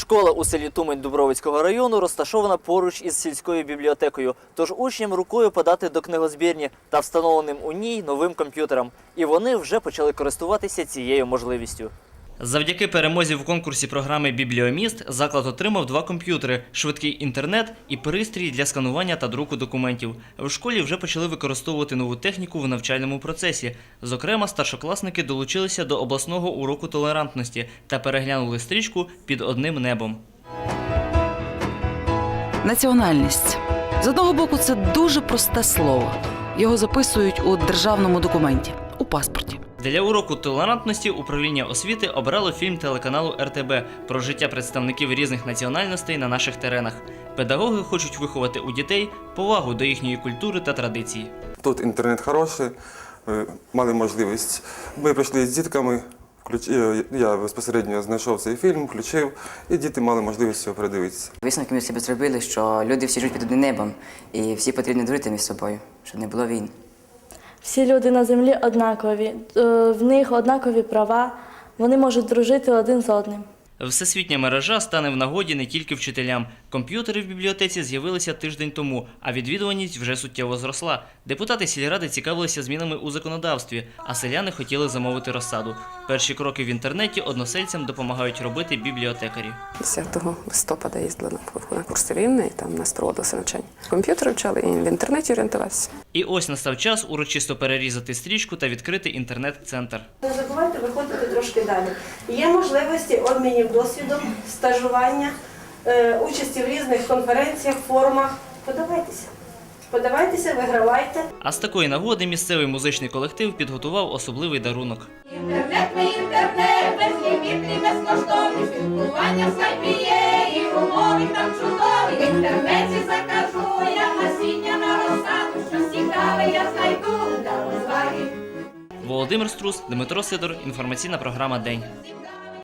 Школа у селі Тумень Дубровицького району розташована поруч із сільською бібліотекою, тож учням рукою подати до книгозбірні та встановленим у ній новим комп'ютерам. І вони вже почали користуватися цією можливістю. Завдяки перемозі в конкурсі програми Бібліоміст заклад отримав два комп'ютери, швидкий інтернет і пристрій для сканування та друку документів. В школі вже почали використовувати нову техніку в навчальному процесі. Зокрема, старшокласники долучилися до обласного уроку толерантності та переглянули стрічку під одним небом. Національність з одного боку, це дуже просте слово. Його записують у державному документі у паспорті. Для уроку толерантності управління освіти обрало фільм телеканалу РТБ про життя представників різних національностей на наших теренах. Педагоги хочуть виховати у дітей повагу до їхньої культури та традицій. Тут інтернет хороший, е, мали можливість. Ми прийшли з дітками, е, я безпосередньо знайшов цей фільм, включив, і діти мали можливість його передивитися. Висновки ми собі зробили, що люди всі живуть під одним небом, і всі потрібно дружити між собою, щоб не було війн. Всі люди на землі однакові, е, в них однакові права, вони можуть дружити один з одним. Всесвітня мережа стане в нагоді не тільки вчителям. Комп'ютери в бібліотеці з'явилися тиждень тому, а відвідуваність вже суттєво зросла. Депутати сільради цікавилися змінами у законодавстві, а селяни хотіли замовити розсаду. Перші кроки в інтернеті односельцям допомагають робити бібліотекарі. 10 листопада їздила на, на курси рівне, і там нас проводилося навчання. Комп'ютери вчали і в інтернеті орієнтуватися. І ось настав час урочисто перерізати стрічку та відкрити інтернет-центр. Не забувайте виходити трошки далі. Є можливості обмінів досвідом, стажування, е, участі в різних конференціях, форумах. Подавайтеся. Подавайтеся, вигравайте. А з такої нагоди місцевий музичний колектив підготував особливий дарунок. Інтернет, мій інтернет, безлімітний, безкоштовний, спілкування скайпі є, і умови там чудові. В інтернеті закажу я насіння на розсаду, що цікаве я знайду для розваги. Володимир Струс, Дмитро Сидор, інформаційна програма День.